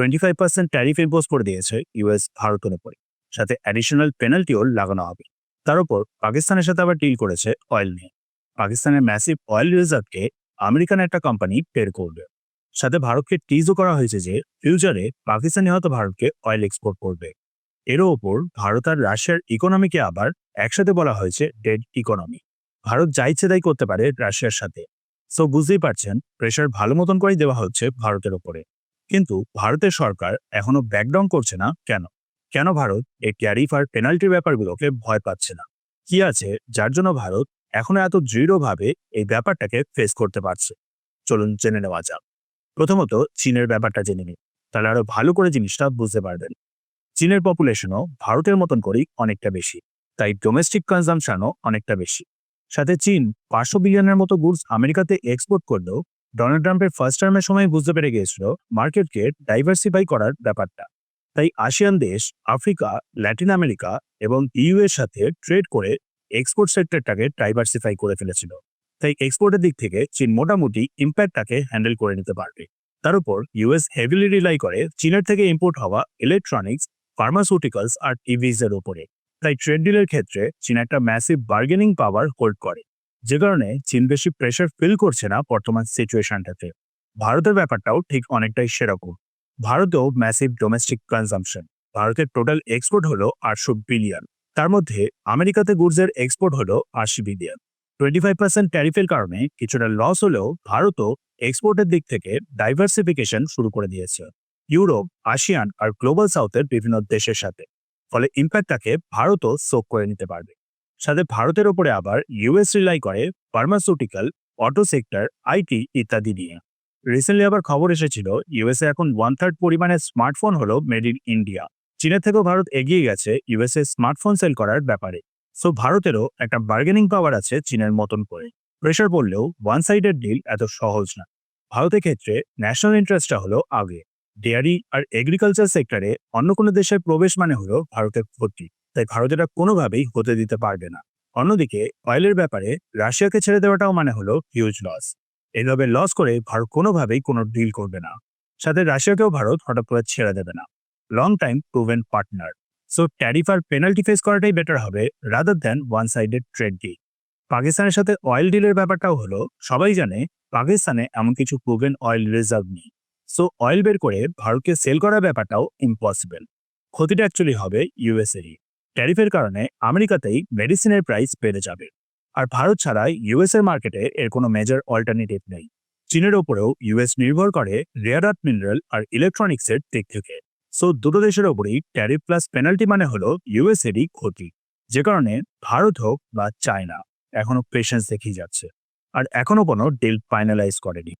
Twenty five percent tariff impose করে দিয়েছে US ভারতের উপরে। সাথে অ্যাডিশনাল পেনাল্টিও লাগানো হবে। তার উপর পাকিস্তানের সাথে আবার ডিল করেছে অয়েল নিয়ে। পাকিস্তানের ম্যাসিভ অয়েল রিজার্ভকে আমেরিকান একটা কোম্পানি পের করবে। সাথে ভারতকে টিজও করা হয়েছে যে ফিউচারে পাকিস্তানি হয়তো ভারতকে অয়েল এক্সপোর্ট করবে। এরও ওপর ভারত আর রাশিয়ার ইকোনমিকে আবার একসাথে বলা হয়েছে ডেড ইকোনমি ভারত যা ইচ্ছে তাই করতে পারে রাশিয়ার সাথে। সো বুঝতেই পারছেন প্রেশার ভালো মতন করেই দেওয়া হচ্ছে ভারতের ওপরে কিন্তু ভারতের সরকার এখনও ব্যাকডাউন করছে না কেন? কেন ভারত এই ট্যারিফ আর পেনাল্টির ব্যাপারগুলোকে ভয় পাচ্ছে না? কি আছে যার জন্য ভারত এখনও এত দৃঢ়ভাবে এই ব্যাপারটাকে ফেস করতে পারছে? চলুন জেনে নেওয়া যাক। প্রথমত চীনের ব্যাপারটা জেনে নিন তাহলে আরও ভালো করে জিনিসটা বুঝতে পারবেন। চীনের পপুলেশনও ভারতের মতন করেই অনেকটা বেশি। তাই ডোমেস্টিক কনজামশনও অনেকটা বেশি। সাথে চীন পাঁচশো বিলিয়নের মতো গুডস আমেরিকাতে এক্সপোর্ট করলেও ডোনাল্ড ট্রাম্পের ফার্স্ট টার্মের সময় বুঝতে পেরে গিয়েছিল মার্কেটকে ডাইভার্সিফাই করার ব্যাপারটা। তাই আসিয়ান দেশ, আফ্রিকা, ল্যাটিন আমেরিকা এবং ইউ এর সাথে ট্রেড করে এক্সপোর্ট সেক্টরটাকে ডাইভার্সিফাই করে ফেলেছিল। তাই এক্সপোর্টের দিক থেকে চীন মোটামুটি ইম্প্যাক্টটাকে হ্যান্ডেল করে নিতে পারবে। তার উপর ইউএস হেভিলি রিলাই করে চীনের থেকে ইম্পোর্ট হওয়া ইলেকট্রনিক্স ফার্মাসিউটিক্যালস আর ইভিজ এর উপরে। তাই ট্রেড ডিলের ক্ষেত্রে চীন একটা ম্যাসিভ বার্গেনিং পাওয়ার হোল্ড করে। যে কারণে চীন বেশি প্রেশার ফিল করছে না বর্তমান সিচুয়েশনটাতে ভারতের ব্যাপারটাও ঠিক অনেকটাই সেরকম। ভারতেও ম্যাসিভ ডোমেস্টিক কনজাম্পশন ভারতের টোটাল এক্সপোর্ট হলো আটশো বিলিয়ন তার মধ্যে আমেরিকাতে গুডসের এক্সপোর্ট হলো আশি বিলিয়ন টোয়েন্টি ফাইভ পার্সেন্ট ট্যারিফের কারণে কিছুটা লস হলেও ভারতও এক্সপোর্টের দিক থেকে ডাইভার্সিফিকেশন শুরু করে দিয়েছে। ইউরোপ, আসিয়ান আর গ্লোবাল সাউথের বিভিন্ন দেশের সাথে। ফলে ইম্প্যাক্টটাকে ভারতও সোক করে নিতে পারবে। সাথে ভারতের ওপরে আবার ইউএস রিলাই করে ফার্মাসিউটিক্যাল অটো সেক্টর আইটি ইত্যাদি নিয়ে। রিসেন্টলি আবার খবর এসেছিল ইউএসএ এখন ওয়ান থার্ড পরিমাণে স্মার্টফোন হলো মেড ইন ইন্ডিয়া চীনের থেকেও ভারত এগিয়ে গেছে ইউএসএ স্মার্টফোন সেল করার ব্যাপারে। সো ভারতেরও একটা বার্গেনিং পাওয়ার আছে চীনের মতন করে। প্রেশার পড়লেও ওয়ান সাইডের ডিল এত সহজ না। ভারতের ক্ষেত্রে ন্যাশনাল ইন্টারেস্টটা হলো আগে। ডেয়ারি আর এগ্রিকালচার সেক্টরে অন্য কোনো দেশের প্রবেশ মানে হলো ভারতের ক্ষতি। তাই ভারত এটা কোনোভাবেই হতে দিতে পারবে না। অন্যদিকে অয়েলের ব্যাপারে রাশিয়াকে ছেড়ে দেওয়াটাও মানে হলো হিউজ লস এইভাবে লস করে ভারত কোনোভাবেই কোনো ডিল করবে না। সাথে রাশিয়াকেও ভারত হঠাৎ করে ছেড়ে দেবে না। Long time proven partner so tariff আর পেনাল্টি ফেস করাটাই বেটার হবে rather than one sided trade deal পাকিস্তানের সাথে অয়েল ডিলের ব্যাপারটাও হলো, সবাই জানে পাকিস্তানে এমন কিছু প্রুভেন অয়েল রিজার্ভ নেই। সো অয়েল বের করে ভারতকে সেল করার ব্যাপারটাও ইম্পসিবল ক্ষতিটা অ্যাকচুয়ালি হবে ইউএসএরই ট্যারিফের কারণে আমেরিকাতেই মেডিসিনের প্রাইস বেড়ে যাবে। আর ভারত ছাড়া ইউএস এর মার্কেটে এর কোনো মেজর অল্টারনেটিভ নেই। চীনের ওপরেও ইউএস নির্ভর করে রেয়ার আর্থ মিনারেল আর ইলেকট্রনিক্সের দিক থেকে। সো দুটো দেশের ওপরেই ট্যারিফ প্লাস পেনাল্টি মানে হলো ইউএস এরই ক্ষতি। যে কারণে ভারত হোক বা চায়না, এখনও পেশেন্স দেখিয়ে যাচ্ছে। আর এখনও কোনো ডিল ফাইনালাইজ করেনি।